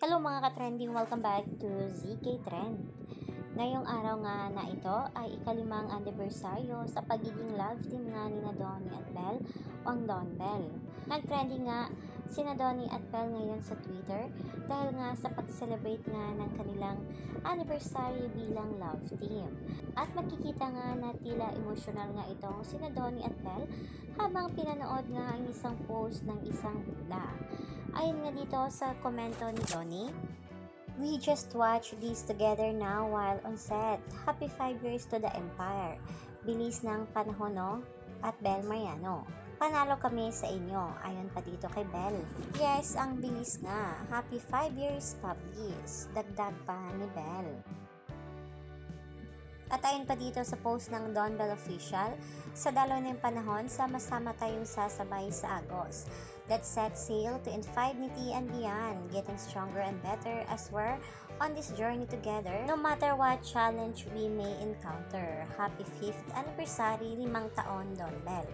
Hello mga ka-trending, welcome back to ZK Trend. Ngayong araw nga na ito ay ikalimang anibersaryo sa pagiging love team nga ni na Donnie at Belle ang Don Bell. Nag-trending nga sina Donnie at Belle ngayon sa Twitter dahil nga sa pag-celebrate nga ng kanilang anniversary bilang love team. At makikita nga na tila emotional nga itong sina Donnie at Belle habang pinanood nga ang isang post ng isang bula. Ayon nga dito sa komento ni Donnie, We just watch this together now while on set. Happy 5 years to the Empire. Bilis ng panahon no? At Bel Mariano. Panalo kami sa inyo. Ayon pa dito kay Bel. Yes, ang bilis nga. Happy 5 years, Pablis. Dagdag pa ni Bel. At ayon pa dito sa post ng Don Bell Official, sa dalaw ng panahon, sama-sama tayong sasabay sa Agos. Let's set sail to infinity and beyond, getting stronger and better as we're on this journey together, no matter what challenge we may encounter. Happy 5th anniversary, limang taon, Don Bell.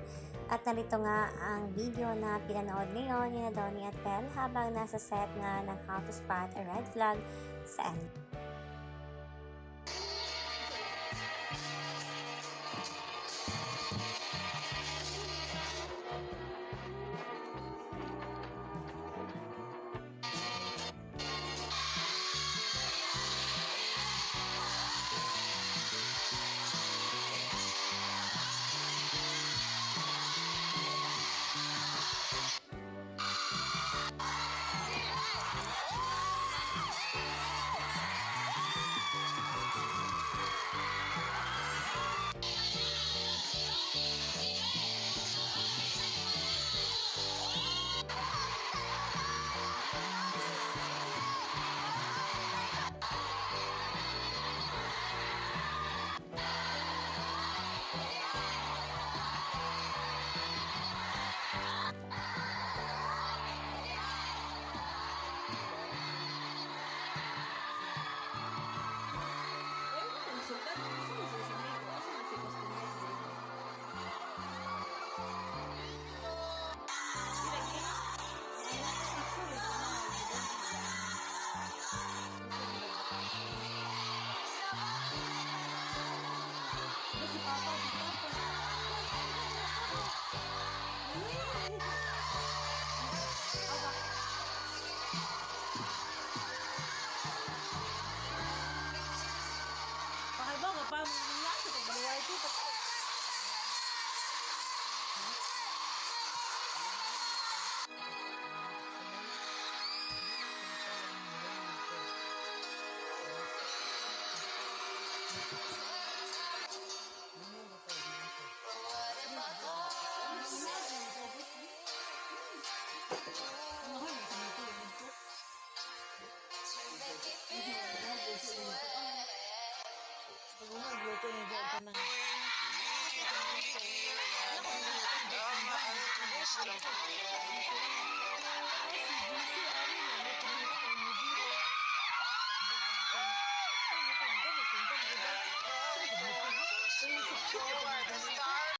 At narito nga ang video na pinanood ngayon ni Donnie at Bell habang nasa set nga ng How to Spot a Red Flag sa anime. Pakaiba nga pa mo nga sa Forward, the stars